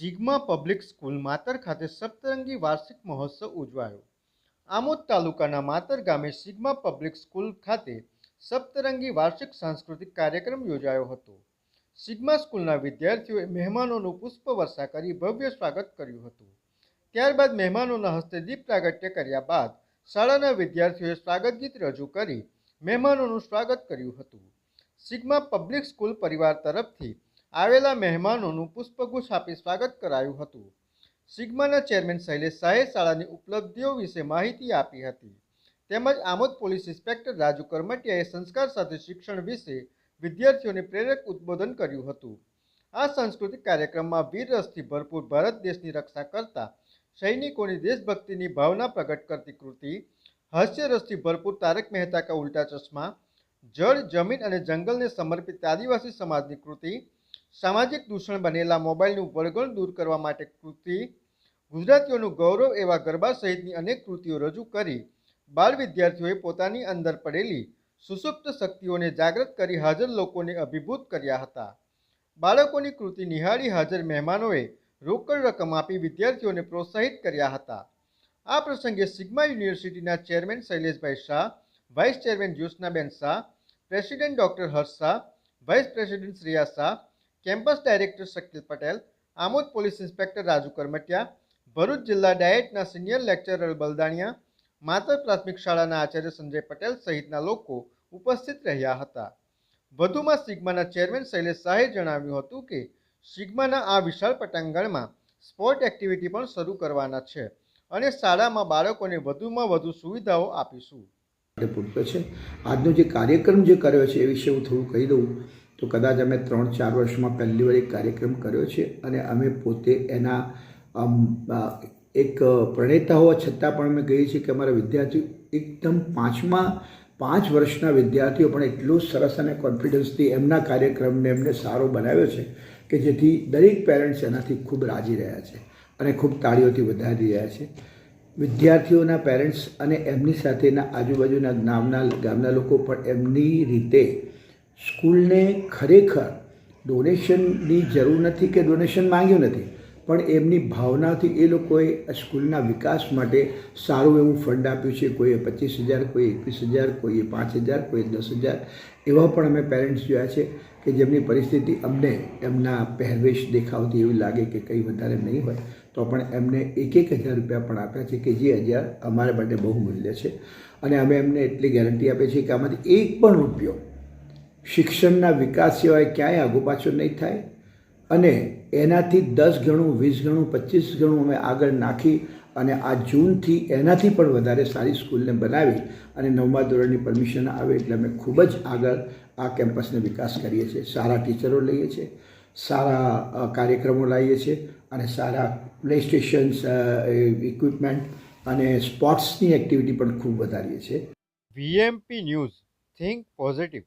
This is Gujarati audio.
સિગ્મા પબ્લિક સ્કૂલ માતર ખાતે સપ્તરંગી વાર્ષિક મહોત્સવ ઉજવાયો. આમોદ તાલુકાના માતર ગામે સિગ્મા પબ્લિક સ્કૂલ ખાતે સપ્તરંગી વાર્ષિક સાંસ્કૃતિક કાર્યક્રમ યોજાયો હતો. સિગ્મા સ્કૂલના વિદ્યાર્થીઓએ મહેમાનોનું પુષ્પવર્ષા કરી ભવ્ય સ્વાગત કર્યું હતું. ત્યારબાદ મહેમાનોના હસ્તે દીપ પ્રાગટ્ય કર્યા બાદ શાળાના વિદ્યાર્થીઓએ સ્વાગત ગીત રજૂ કરી મહેમાનોનું સ્વાગત કર્યું હતું. સિગ્મા પબ્લિક સ્કૂલ પરિવાર તરફથી આવેલા મહેમાનોનું પુષ્પગુચ્છ આપી સ્વાગત કરાયું હતું. સિગ્માના ચેરમેન શૈલેષ શાહે શાળાની ઉપલબ્ધિઓ વિશે માહિતી આપી હતી. તેમજ આમોદ પોલીસ ઇન્સ્પેક્ટર રાજુ કરમટિયાએ સંસ્કાર સાથે શિક્ષણ વિશે વિદ્યાર્થીઓને પ્રેરક ઉદ્બોધન કર્યું હતું. આ સાંસ્કૃતિક કાર્યક્રમમાં વીર રસથી ભરપૂર ભારત દેશની રક્ષા કરતા સૈનિકોની દેશભક્તિની ભાવના પ્રગટ કરતી કૃતિ, હાસ્ય રસથી ભરપૂર તારક મહેતા કા ઉલ્ટા ચશ્મા, જળ, જમીન અને જંગલને સમર્પિત આદિવાસી સમાજની કૃતિ સામાજિક દૂષણ બનેલા મોબાઈલનું વળગણ દૂર કરવા માટે કૃતિ, ગુજરાતીઓનું ગૌરવ એવા ગરબા સહિતની અનેક કૃતિઓ રજૂ કરી. બાળ વિદ્યાર્થીઓએ પોતાની અંદર પડેલી સુસુપ્ત શક્તિઓને જાગૃત કરી હાજર લોકોને અભિભૂત કર્યા હતા. બાળકોની કૃતિ નિહાળી હાજર મહેમાનોએ રોકડ રકમ આપી વિદ્યાર્થીઓને પ્રોત્સાહિત કર્યા હતા. આ પ્રસંગે સિગ્મા યુનિવર્સિટીના chairman Shaileshbhai Shah, vice chairman Jyotsnaben Shah, president doctor Harsh Shah, vice president Shreya Shah campus director Shakil Patel, Amod police inspector Raju Karamtiya, Bharuch જિલ્લા ડાયટના સિનિયર લેક્ચરર બલદાણિયા, માતર પ્રાથમિક શાળાના આચાર્ય સંજય પટેલ સહિતના લોકો ઉપસ્થિત રહ્યા હતા. વધુમાં સિગ્માના ચેરમેન શૈલેષ શાહે જણાવ્યું હતું કે, સિગ્માના આ વિશાળ પટાંગણમાં સ્પોર્ટ એક્ટિવિટી પણ શરૂ કરવાના છે અને શાળામાં બાળકોને વધુમાં વધુ સુવિધાઓ આપીશું. પૂરતો છે. આજનો જે કાર્યક્રમ જે કર્યો છે એ વિશે હું થોડું કહી દઉં. તો કદાચ અમે ત્રણ ચાર વર્ષમાં પહેલી વાર એક કાર્યક્રમ કર્યો છે અને અમે પોતે એના એક પ્રણેતા હોવા છતાં પણ અમે કહીએ છીએ કે અમારા વિદ્યાર્થીઓ એકદમ પાંચમા, પાંચ વર્ષના વિદ્યાર્થીઓ પણ એટલું સરસ અને કોન્ફિડન્સથી એમના કાર્યક્રમને એમને સારો બનાવ્યો છે કે જેથી દરેક પેરેન્ટ્સ એનાથી ખૂબ રાજી રહ્યા છે અને ખૂબ તાળીઓથી વધારી રહ્યા છે. વિદ્યાર્થીઓના પેરેન્ટ્સ અને એમની સાથેના આજુબાજુના ગામના ગામના લોકો પણ એમની રીતે સ્કૂલને ખરેખર ડોનેશનની જરૂર નથી કે ડોનેશન માંગ્યું નથી, પણ એમની ભાવનાથી એ લોકોએ સ્કૂલના વિકાસ માટે સારું એવું ફંડ આપ્યું છે. કોઈએ પચીસ હજાર કોઈ એકવીસ હજાર, કોઈએ પાંચ હજાર કોઈ દસ હજાર. એવા પણ અમે પેરેન્ટ્સ જોયા છે કે જેમની પરિસ્થિતિ અમને એમના પહેરવેશ દેખાવતી એવી લાગે કે કંઈ વધારે નહીં હોય, તો પણ એમને એક એક હજાર રૂપિયા પણ આપ્યા છે કે જે હજાર અમારા માટે બહુ મૂલ્ય છે. અને અમે એમને એટલી ગેરંટી આપીએ છીએ કે આમાંથી એક પણ રૂપિયો શિક્ષણના વિકાસ સિવાય ક્યાંય આગુ પાછો નહીં થાય. અને એનાથી દસ ગણું, વીસ ગણું, પચીસ ગણું અમે આગળ નાખી અને આ જૂનથી એનાથી પણ વધારે સારી સ્કૂલને બનાવી અને નવમા ધોરણની પરમિશન આવે એટલે અમે ખૂબ જ આગળ આ કેમ્પસને વિકાસ કરીએ છીએ. સારા ટીચરો લઈએ છીએ, સારા કાર્યક્રમો લાવીએ છીએ અને સારા પ્લે સ્ટેશન્સ ઇક્વિપમેન્ટ અને સ્પોર્ટ્સની એક્ટિવિટી પણ ખૂબ વધારીએ છીએ. VMP news think positive